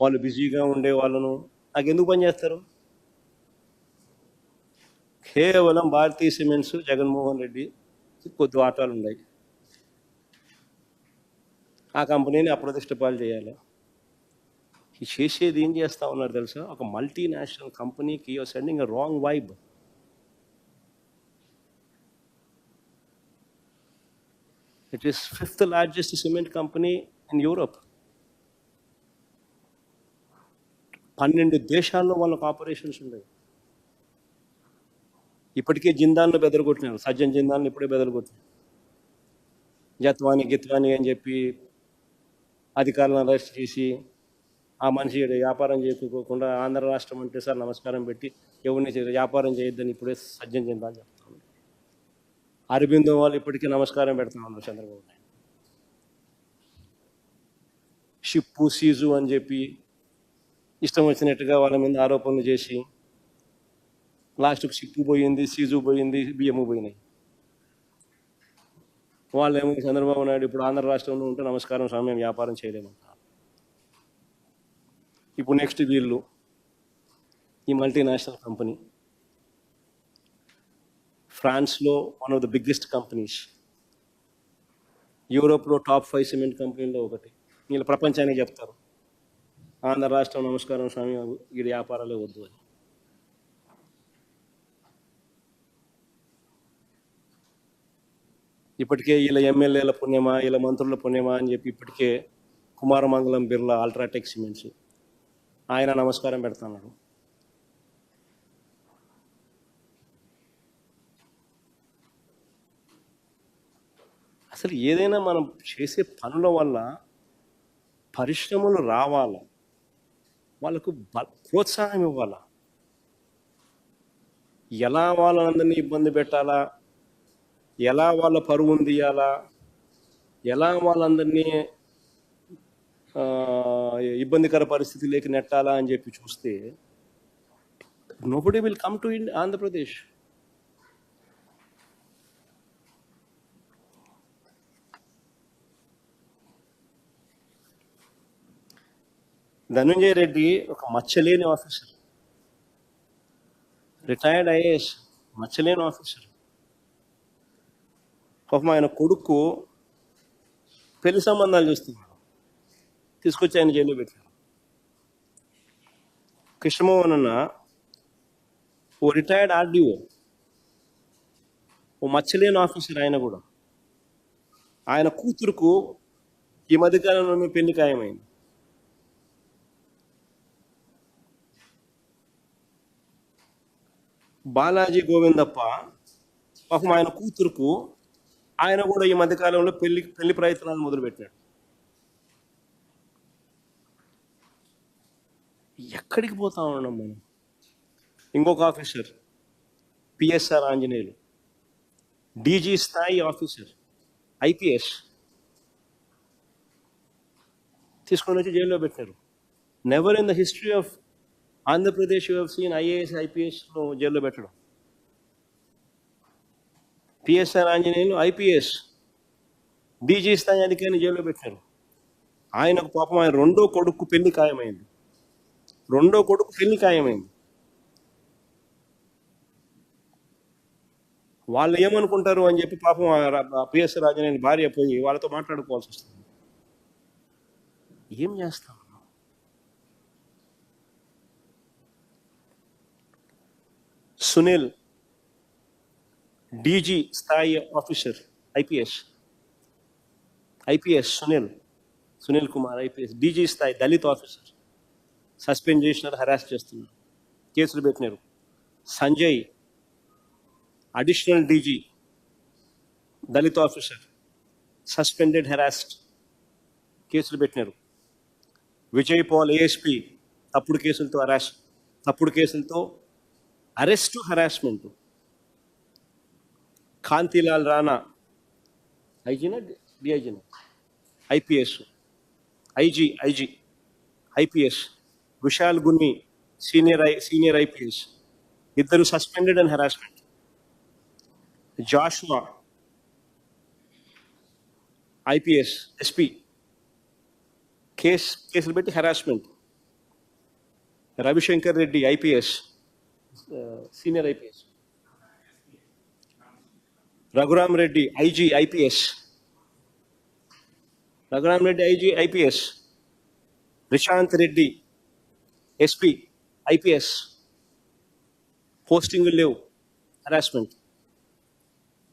వాళ్ళు బిజీగా ఉండే వాళ్ళను నాకు ఎందుకు పనిచేస్తారు కేవలం భారతీయ సిమెంట్స్ జగన్మోహన్ రెడ్డి కొద్ది వాటాలు ఉన్నాయి. ఆ కంపెనీని అప్రతిష్ట పాలు చేయాలి. చేసేది ఏం చేస్తా ఉన్నారు తెలుసా? ఒక మల్టీనేషనల్ కంపెనీకి you're sending wrong vibe it is fifth largest cement company in Europe పన్నెండు దేశాల్లో వాళ్ళకు ఆపరేషన్స్ ఉన్నాయి ఇప్పటికే జిందాల్లో బెదరగొట్టినారు. సజ్జన్ జిందాన్లు ఇప్పుడే బెదరగొట్టినారు. జత్వాని గిత్వాని అని చెప్పి అధికారులను అరెస్ట్ చేసి ఆ మనిషి వ్యాపారం చేసుకోకుండా ఆంధ్ర రాష్ట్రం అంటే సార్ నమస్కారం పెట్టి ఎవరిని వ్యాపారం చేయొద్దని ఇప్పుడే సజ్జన్ చెప్తా చెప్తాను అరబిందో వాళ్ళు ఇప్పటికీ నమస్కారం పెడతా ఉన్నారు చంద్రబాబు నాయుడు. షిప్పు సీజు అని చెప్పి ఇష్టం వచ్చినట్టుగా వాళ్ళ మీద ఆరోపణలు చేసి లాస్ట్కి సిక్కు పోయింది సీజు పోయింది బియ్యము పోయినాయి. వాళ్ళేమో చంద్రబాబు నాయుడు ఇప్పుడు ఆంధ్ర రాష్ట్రంలో ఉంటే నమస్కారం సమయం వ్యాపారం చేయలేమంటారు ఇప్పుడు నెక్స్ట్ వీళ్ళు ఈ మల్టీనేషనల్ కంపెనీ. ఫ్రాన్స్లో one of the biggest companies. యూరోప్లో టాప్ ఫైవ్ సిమెంట్ కంపెనీలో ఒకటి. వీళ్ళు ప్రపంచానికి చెప్తారు. ఆంధ్ర రాష్ట్రం నమస్కారం స్వామి ఈ వ్యాపారాలే వద్దు అని. ఇప్పటికే వీళ్ళ ఎమ్మెల్యేల పుణ్యమా వీళ్ళ మంత్రుల పుణ్యమా అని చెప్పి ఇప్పటికే కుమారమంగళం బిర్లా అల్ట్రాటెక్ సిమెంట్స్. ఆయన నమస్కారం పెడతాను అసలు ఏదైనా మనం చేసే పనుల వల్ల పరిశ్రమలు రావాలా? వాళ్ళకు ప్రోత్సాహం ఇవ్వాలా? ఎలా వాళ్ళందరినీ ఇబ్బంది పెట్టాలా? ఎలా వాళ్ళ పరువును తీయాలా ఎలా వాళ్ళందరినీ ఇబ్బందికర పరిస్థితి లేక నెట్టాలా అని చెప్పి చూస్తే nobody will come to in Andhra Pradesh Dhanunjaya Reddy ఒక మచ్చలేని ఆఫీసర్. రిటైర్డ్ ఐఏఎస్ మచ్చలేని ఆఫీసర్. పాపం ఆయన కొడుకు పెళ్ళి సంబంధాలు చూస్తున్నాడు. తీసుకొచ్చి ఆయన జైల్లో పెట్టారు. కృష్ణమోహన్ అన్న ఓ రిటైర్డ్ ఆర్డీఓ ఓ మచ్చలేని ఆఫీసర్ ఆయన కూడా. ఆయన కూతురుకు ఈ మధ్యకాలంలోనే పెళ్ళి ఖాయమైంది. బాలాజీ గోవిందప్ప పాపం ఆయన కూతురుకు ఆయన కూడా ఈ మధ్యకాలంలో పెళ్ళి పెళ్ళి ప్రయత్నాలు మొదలుపెట్టాడు. ఎక్కడికి పోతా ఉన్నాం మనం? ఇంకొక ఆఫీసర్ పిఎస్ఆర్ ఆంజనేయులు. డీజీ స్థాయి ఆఫీసర్ ఐపీఎస్. తీసుకొని వచ్చి జైల్లో పెట్టారు. Never in the history of Andhra Pradesh you seen IAS ఐపీఎస్ను జైల్లో పెట్టడం. పిఎస్ఆర్ ఆంజనేయులు ఐపీఎస్ డీజీ స్థాయి అధికారిని జైల్లో పెట్టారు. ఆయనకు పాపం ఆయన రెండో కొడుకు పెళ్ళి ఖాయమైంది. రెండో కొడుకు పెళ్ళి ఖాయమైంది. వాళ్ళు ఏమనుకుంటారు అని చెప్పి పాపం పిఎస్ రాజనేని భార్య పోయి వాళ్ళతో మాట్లాడుకోవాల్సి వస్తుంది. ఏం చేస్తాం? సునీల్ డీజీ స్థాయి officer IPS IPS Sunil Sunil Kumar IPS DG స్థాయి దళిత్ ఆఫీసర్ సస్పెండ్ చేసినారు హరాస్ చేస్తున్నారు. కేసులు పెట్టినారు. Sanjay additional DG Dalit officer suspended harassed కేసులు పెట్టినారు. విజయ్ పాల్ ఏఎస్పీ తప్పుడు కేసులతో అరెస్ట్ తప్పుడు కేసులతో అరెస్టు హరాస్మెంట్. కాంతిలాల్ రాణా ఐజీనా డిఐజీనా IPS. IG IG. IPS. Vishal Gunni senior I senior IPS. ఇద్దరు suspended and harassment. Joshua IPS SP. Case కేసులు పెట్టి harassment. Ravishankar Reddy IPS. Senior IPS Raghuram Reddy IG IPS Raghuram Reddy IG IPS Rishant Reddy SP IPS posting లేవు harassment